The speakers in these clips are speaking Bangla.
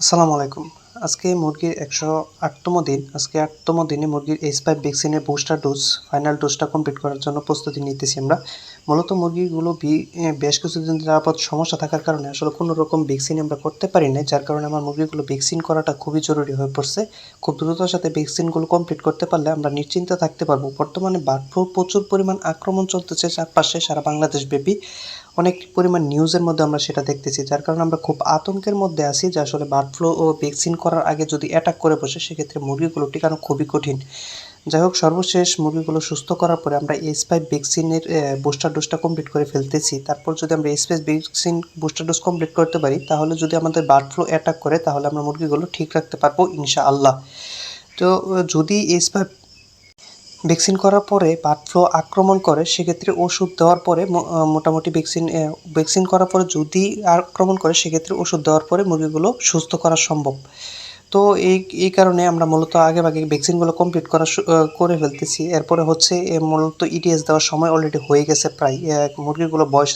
আসসালামু আলাইকুম। আজকে মুরগির একশো আটতম দিন। আজকে আটতম দিনে মুরগির H five vaccine booster dose final ডোজটা complete করার জন্য প্রস্তুতি নিতেছি আমরা। মূলত মুরগিগুলো বেশ কিছুদিন যাবত সমস্যা থাকার কারণে আসলে কোনো রকম ভ্যাকসিন আমরা করতে পারি না যার কারণে আমার মুরগিগুলো ভ্যাকসিন করাটা খুবই জরুরি হয়ে পড়ছে। খুব দ্রুততার সাথে ভ্যাকসিনগুলো কমপ্লিট করতে পারলে আমরা নিশ্চিন্তে থাকতে পারব। বর্তমানে বার্ড ফ্লু প্রচুর পরিমাণ আক্রমণ চলতেছে চারপাশে সারা বাংলাদেশ ব্যাপী অনেক পরিমাণ নিউজের মধ্যে আমরা সেটা দেখতেছি। যার কারণে আমরা খুব আতঙ্কের মধ্যে আছি যে আসলে বার্ড ফ্লু ও ভ্যাকসিন করার আগে যদি অ্যাটাক করে বসে, সেক্ষেত্রে মুরগিগুলো টিকানো খুবই কঠিন। যাই হোক, সর্বশেষ মুরগিগুলো সুস্থ করার পরে আমরা এস ফাইভ ভ্যাকসিনের বুস্টার ডোজটা কমপ্লিট করে ফেলতেছি। তারপর যদি আমরা S five vaccine booster dose complete করতে পারি, তাহলে যদি আমাদের বার্ড ফ্লু অ্যাটাক করে, তাহলে আমরা মুরগিগুলো ঠিক রাখতে পারব ইনশাআল্লাহ। তো, যদি এস ফাইভ ভ্যাকসিন করার পরে বার্ড ফ্লু আক্রমণ করে, সেক্ষেত্রে ওষুধ দেওয়ার পরে মোটামুটি ভ্যাকসিন ভ্যাকসিন করার পরে যদি আক্রমণ করে, সেক্ষেত্রে ওষুধ দেওয়ার পরে মুরগিগুলো সুস্থ করা সম্ভব। তো এই এই কারণে আমরা মূলত আগে ভ্যাকসিনগুলো কমপ্লিট করা করে ফেলতেছি। এরপরে হচ্ছে মূলত ইটিএস দেওয়ার সময় অলরেডি হয়ে গেছে প্রায় মুরগিগুলো বয়স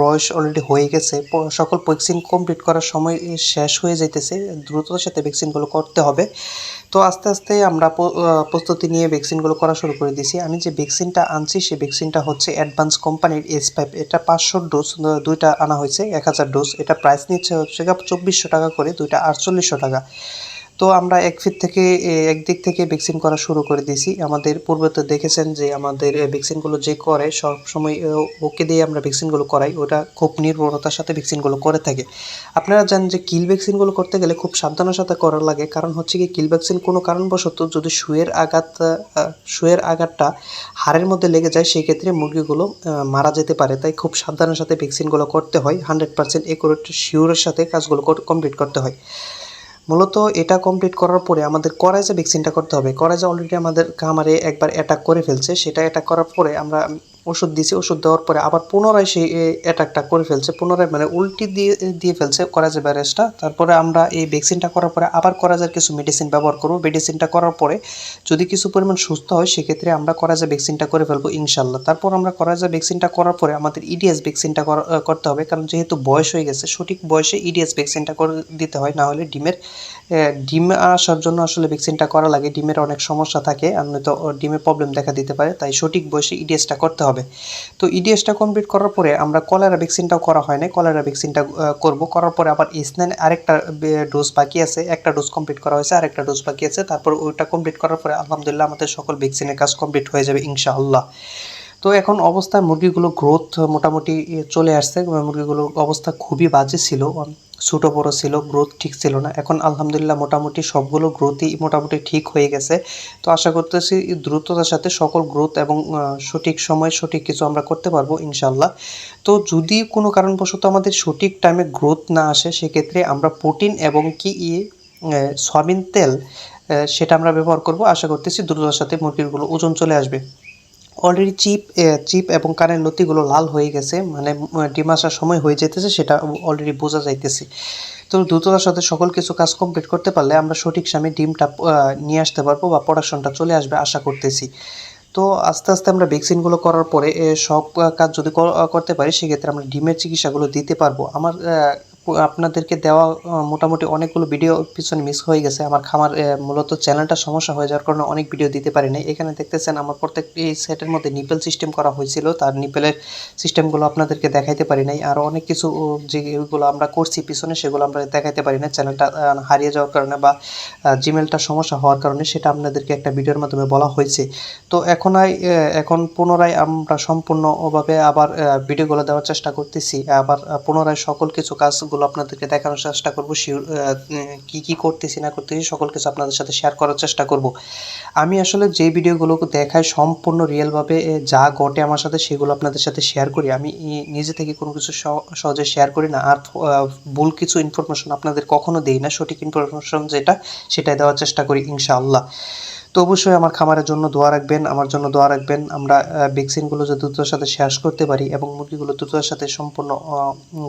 বয়স অলরেডি হয়ে গেছে। সকল ভ্যাকসিন কমপ্লিট করার সময় শেষ হয়ে যাইতেছে দ্রুততার সাথে ভ্যাকসিনগুলো করতে হবে। তো আস্তে আস্তে আমরা প্রস্তুতি নিয়ে ভ্যাকসিনগুলো করা শুরু করে দিয়েছি। আমি যে ভ্যাকসিনটা আনছি সেই ভ্যাকসিনটা হচ্ছে অ্যাডভান্স কোম্পানির এস ফাইভ এটা পাঁচশো ডোজ দুইটা আনা হয়েছে, এক হাজার ডোজ এটা প্রাইস নিচ্ছে হচ্ছে চব্বিশশো টাকা করে, দুইটা আটচল্লিশশো টাকা। তো আমরা এক ফিট থেকে একদিক থেকে ভ্যাকসিন করা শুরু করে দিয়েছি। আমাদের পূর্বে তো দেখেছেন যে আমাদের ভ্যাকসিনগুলো যে করে, সব সময় ওকে দিয়ে আমরা ভ্যাকসিনগুলো করাই। ওটা খুব নির্ভরতার সাথে ভ্যাকসিনগুলো করে থাকে। আপনারা জানেন যে কিল ভ্যাকসিনগুলো করতে গেলে খুব সাবধানের সাথে করা লাগে। কারণ হচ্ছে কি কিল ভ্যাকসিন কোনো কারণবশত যদি শুয়ের আঘাত শুয়ের আঘাতটা হাড়ের মধ্যে লেগে যায় সেই ক্ষেত্রে মুরগিগুলো মারা যেতে পারে। তাই খুব সাবধানের সাথে ভ্যাকসিনগুলো করতে হয়। হান্ড্রেড পার্সেন্ট একুরেট শিওরের সাথে কাজগুলো কমপ্লিট করতে হয়। মূলত এটা কমপ্লিট করার পরে আমাদের করাইজে ভ্যাকসিনটা করতে হবে করাইজে অলরেডি আমাদের খামারে একবার অ্যাটাক করে ফেলছে, সেটা অ্যাটাক করার পরে আমরা ওষুধ দিয়েছি ওষুধ দেওয়ার পরে আবার পুনরায় সেই অ্যাটাকটা করে ফেলছে, পুনরায় মানে উল্টি দিয়ে দিয়ে ফেলছে করাজে ভাইরাসটা তারপরে আমরা এই ভ্যাকসিনটা করার পরে আবার করাজের কিছু মেডিসিন ব্যবহার করব। মেডিসিনটা করার পরে যদি কিছু পরিমাণ সুস্থ হয়, সেক্ষেত্রে আমরা করাজে ভ্যাকসিনটা করে ফেলব ইনশাল্লাহ। তারপর আমরা করাজে ভ্যাকসিনটা করার পরে আমাদের ইডিএস ভ্যাকসিনটা করা- করতে হবে। কারণ যেহেতু বয়স হয়ে গেছে, সঠিক বয়সে ইডিএস ভ্যাকসিনটা করে দিতে হয়, না হলে ডিমের ডিম আসার জন্য আসলে ভ্যাকসিনটা করা লাগে। ডিমের অনেক সমস্যা থাকে, আর নয়তো ডিমে প্রবলেম দেখা দিতে পারে। তাই সঠিক বয়সে ইডিএসটা করতে হবে। তো ইডিএসটা কমপ্লিট করার পরে আমরা কলেরা ভ্যাকসিনটাও করা হয় না কলেরা ভ্যাকসিনটা করব। করার পরে আবার স্নেন আরেকটা ডোজ বাকি আছে। একটা ডোজ কমপ্লিট করা হয়েছে, আরেকটা ডোজ বাকি আছে। তারপর ওইটা কমপ্লিট করার পরে আলহামদুলিল্লাহ আমাদের সকল ভ্যাকসিনের কাজ কমপ্লিট হয়ে যাবে ইনশাআল্লাহ। তো এখন অবস্থায় মুরগিগুলো গ্রোথ মোটামুটি চলে আসছে। মুরগিগুলোর অবস্থা খুবই বাজে ছিল। ছোটো বড়ো ছিল গ্রোথ ঠিক ছিল না। এখন আলহামদুলিল্লাহ মোটামুটি সবগুলো গ্রোথই মোটামুটি ঠিক হয়ে গেছে। তো আশা করতেছি দ্রুততার সাথে সকল গ্রোথ এবং সঠিক সময় সঠিক কিছু আমরা করতে পারব ইনশাল্লাহ তো যদি কোনো কারণবশত আমাদের সঠিক টাইমে গ্রোথ না আসে সেক্ষেত্রে আমরা প্রোটিন এবং কি ই, আহ, সয়াবিন তেল সেটা আমরা ব্যবহার করব। আশা করতেছি দ্রুততার সাথে মুরগিগুলো ওজন চলে আসবে। অলরেডি চিপ চিপ এবং কানের লতিগুলো লাল হয়ে গেছে মানে ডিম আসার সময় হয়ে যেতেছে, সেটা অলরেডি বোঝা যাইতেছে। তো দ্রুততার সাথে সকল কিছু কাজ কমপ্লিট করতে পারলে আমরা সঠিক সময়ে ডিমটা নিয়ে আসতে পারব বা প্রোডাকশনটা চলে আসবে আশা করতেছি। তো আস্তে আস্তে আমরা ভ্যাকসিনগুলো করার পরে সব কাজ যদি করতে পারি, সেক্ষেত্রে আমরা ডিমের চিকিৎসাগুলো দিতে পারব। আমার আপনাদেরকে দেওয়া মোটামুটি অনেকগুলো ভিডিও পিছনে মিস হয়ে গেছে। আমার খামার মূলত চ্যানেলটা সমস্যা হয়ে যাওয়ার কারণে অনেক ভিডিও দিতে পারি নাই। এখানে দেখতেছেন, আমার প্রত্যেকটি সেটের মধ্যে নিপেল সিস্টেম করা হয়েছিল। তার নিপেলের সিস্টেমগুলো আপনাদেরকে দেখাইতে পারি নাই। আর অনেক কিছু যেগুলো আমরা করছি পিছনে, সেগুলো আমরা দেখাইতে পারি না চ্যানেলটা হারিয়ে যাওয়ার কারণে বা জিমেলটা সমস্যা হওয়ার কারণে সেটা আপনাদেরকে একটা ভিডিওর মাধ্যমে বলা হয়েছে। তো এখন এখন পুনরায় আমরা সম্পূর্ণভাবে আবার ভিডিওগুলো দেওয়ার চেষ্টা করতেছি। আবার পুনরায় সকল কিছু কাজগুলো আপনাদেরকে দেখানোর চেষ্টা করব কি কি করতেছি, না করতেছি, সকল কিছু আপনাদের সাথে শেয়ার করার চেষ্টা করব। আমি আসলে যে ভিডিওগুলো দেখাই সম্পূর্ণ রিয়েলভাবে যা ঘটে আমার সাথে সেগুলো আপনাদের সাথে শেয়ার করি। আমি নিজে থেকে কোনো কিছু সহজে শেয়ার করি না। আর ভুল কিছু ইনফরমেশন আপনাদের কখনো দেই না। সঠিক ইনফরমেশন যেটা, সেটাই দেওয়ার চেষ্টা করি, ইনশাআল্লাহ। তো অবশ্যই আমার খামারের জন্য দোয়া রাখবেন, আমার জন্য দোয়া রাখবেন। আমরা ভ্যাকসিনগুলো যে দ্রুততার সাথে শেষ করতে পারি এবং মুরগিগুলো দ্রুততার সাথে সম্পূর্ণ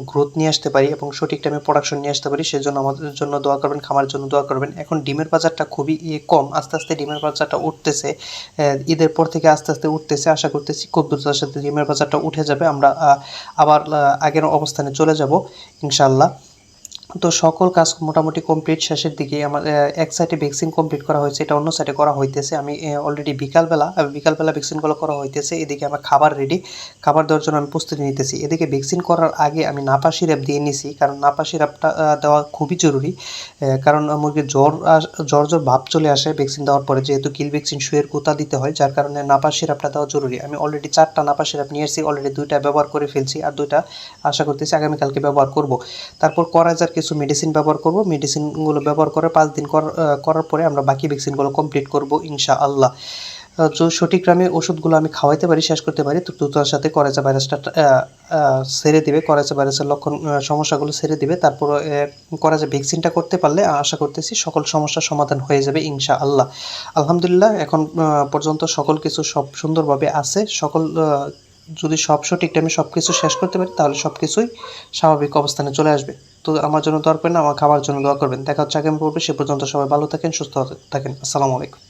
গ্রোথ নিয়ে আসতে পারি এবং সঠিক টাইমে প্রোডাকশন নিয়ে আসতে পারি, সেজন্য আমাদের জন্য দোয়া করবেন, খামারের জন্য দোয়া করবেন। এখন ডিমের বাজারটা খুবই কম, আস্তে আস্তে ডিমের বাজারটা উঠতেছে ঈদের পর থেকে আস্তে আস্তে উঠতেছে, আশা করতেছি খুব দ্রুততার সাথে ডিমের বাজারটা উঠে যাবে। আমরা আবার আগের অবস্থানে চলে যাব ইনশাল্লাহ তো সকল কাজ মোটামুটি কমপ্লিট শেষের দিকে আমার এক সাইডে ভ্যাকসিন কমপ্লিট করা হয়েছে, এটা অন্য সাইডে করা হইতেছে। আমি অলরেডি বিকালবেলা বিকালবেলা ভ্যাকসিনগুলো করা হইতেছে। এদিকে আমার খাবার রেডি খাবার দেওয়ার জন্য আমি প্রস্তুতি নিতেছি। এদিকে ভ্যাকসিন করার আগে আমি নাপা সিরাপ দিয়ে নিছি, কারণ নাপা সিরাপটা দেওয়া খুবই জরুরি। কারণ মুরগির জ্বর জ্বর জ্বর ভাব চলে আসে ভ্যাকসিন দেওয়ার পরে, যেহেতু কিল ভ্যাকসিন শুয়ের কুতা দিতে হয়, যার কারণে নাপা সিরাপটা দেওয়া জরুরি। আমি অলরেডি চারটা নাপা সিরাপ নিয়ে এসেছি অলরেডি দুইটা ব্যবহার করে ফেলছি, আর দুইটা আশা করতেছি আগামীকালকে ব্যবহার করব। তারপর করাজার কিছু মেডিসিন ব্যবহার করব। মেডিসিনগুলো ব্যবহার করে পাঁচ দিন কর- করার পরে আমরা বাকি ভ্যাকসিনগুলো কমপ্লিট করব ইনশা আল্লাহ সঠিক গ্রামে ওষুধগুলো আমি খাওয়াইতে পারি, শেষ করতে পারি, তো দ্রুততার সাথে করাজা ভাইরাসটা সেরে দিবে। করাজা ভাইরাসের লক্ষণ সমস্যাগুলো সেরে দিবে। তারপর করাজা ভ্যাকসিনটা করতে পারলে আশা করতেছি সকল সমস্যার সমাধান হয়ে যাবে ইনশা আল্লাহ আলহামদুলিল্লাহ, এখন পর্যন্ত সকল কিছু সব সুন্দরভাবে আছে। সকল যদি সব সঠিক টাইমে সব কিছু শেষ করতে পারি, তাহলে সব কিছুই স্বাভাবিক অবস্থানে চলে আসবে। তো আমার জন্য দোয়া করবেন, আমার খাবার জন্য দোয়া করবেন। দেখা হচ্ছে আগামী পর্বে, সে পর্যন্ত সবাই ভালো থাকেন, সুস্থ থাকেন। আসসালামু আলাইকুম।